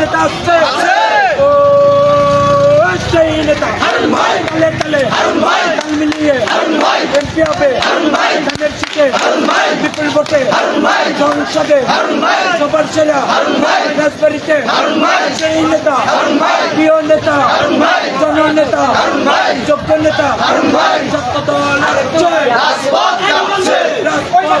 নেতা আছে ও সেই নেতা তালে তালে তাল মিলিয়ে এমপি হবে ধানের শীতে বিপুল ভোটে সংসদে সবার রাজবাড়িতে সেই নেতা প্রিয় নেতা জননেতা যোগ্য নেতা সত্য দল রাজপথ রাজপথ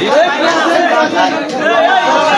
Thank you.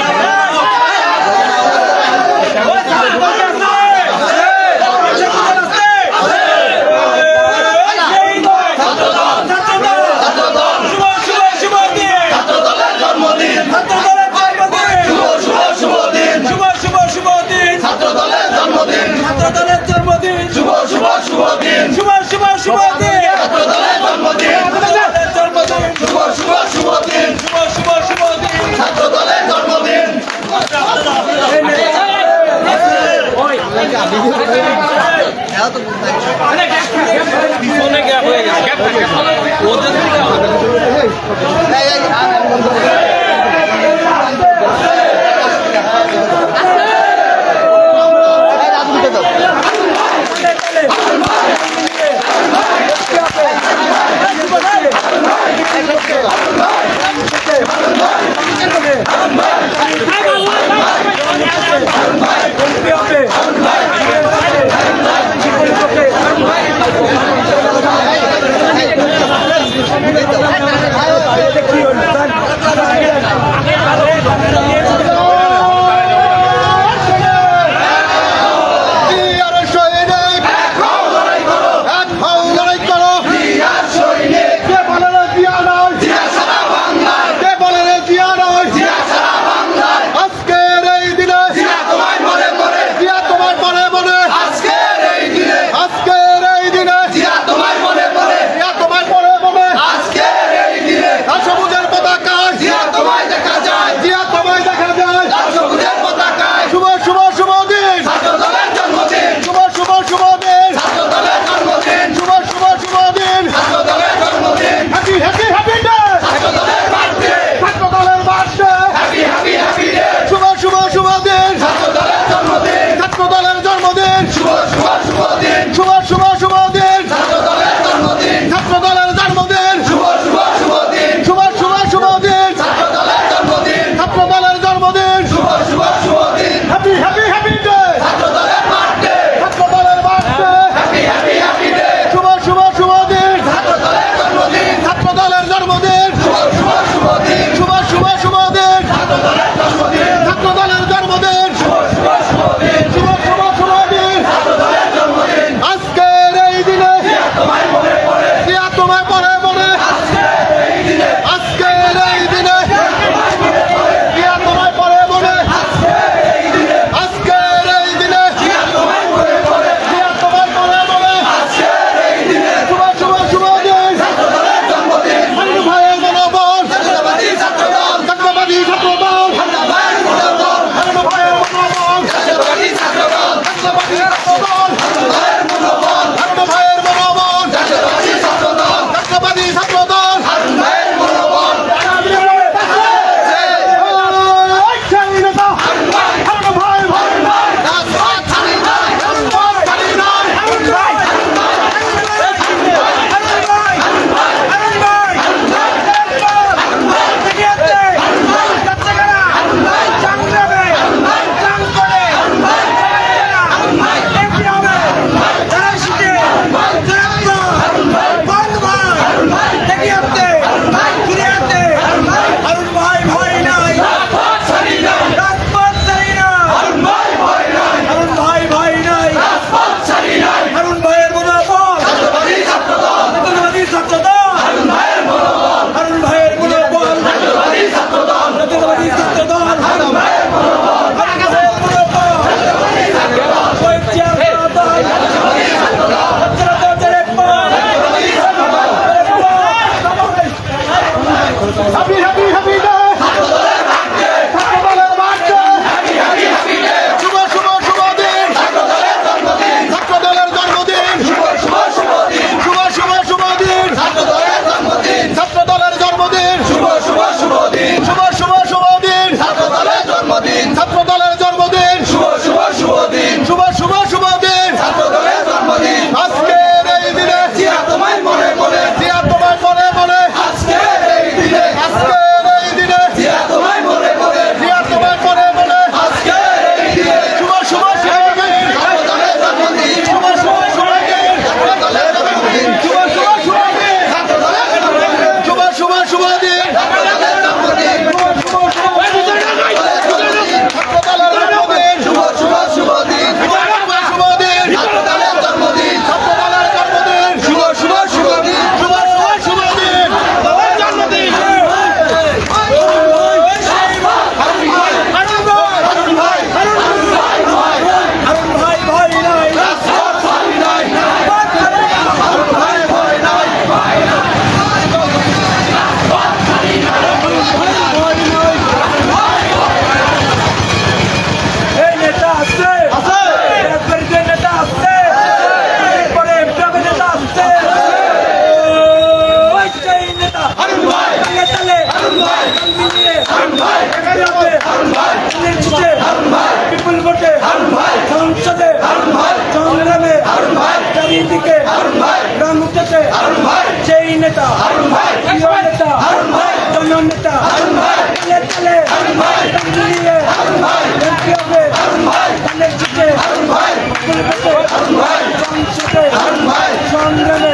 সংগ্রামে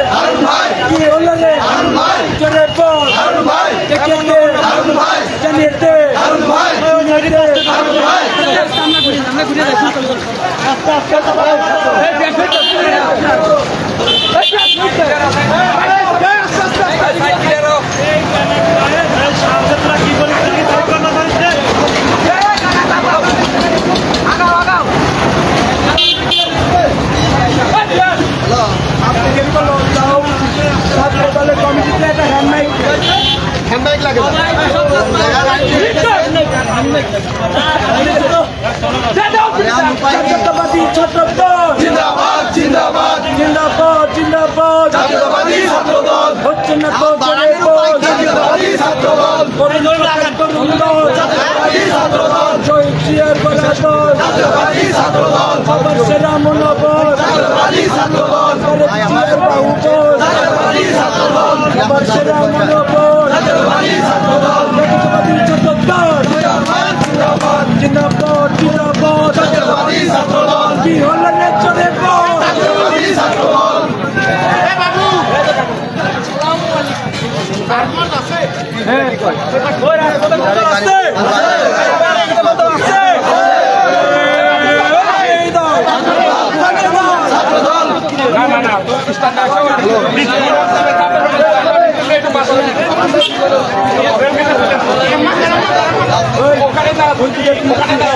কি হলো রে জোরে বল দেখে দে জানিয়ে দে জানিয়ে দে হাসপাতালের কমিটিতে একটা হ্যান্ডমাইক হ্যান্ডব্যাগ লাগে জাতীয়তাবাদী ছাত্র দল জিন্দাবাদ জিন্দাবাদ জিন্দাবাদ জিন্দাবাদ জাতীয়তাবাদী ছাত্রদল হচ্ছে না তো জোরে বল জাতীয়তাবাদী ছাত্রদল তরুণ দল জাতীয়তাবাদী ছাত্রদল জয় জিয়ার ছাত্রদল আবার সেরা মনোবল জিয়ার বাহুবল আবার সেরা মনোবল জিন্দাবাদ জিন্দাবাদ কি হলো রে জোরে ওখানে তারা বলছি ওখানে তারা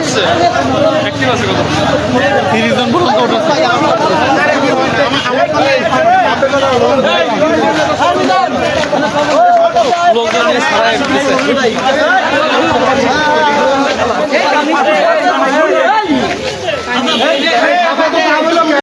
সংসদে তিরিশ জন পর্যন্ত উঠেছে লোকজন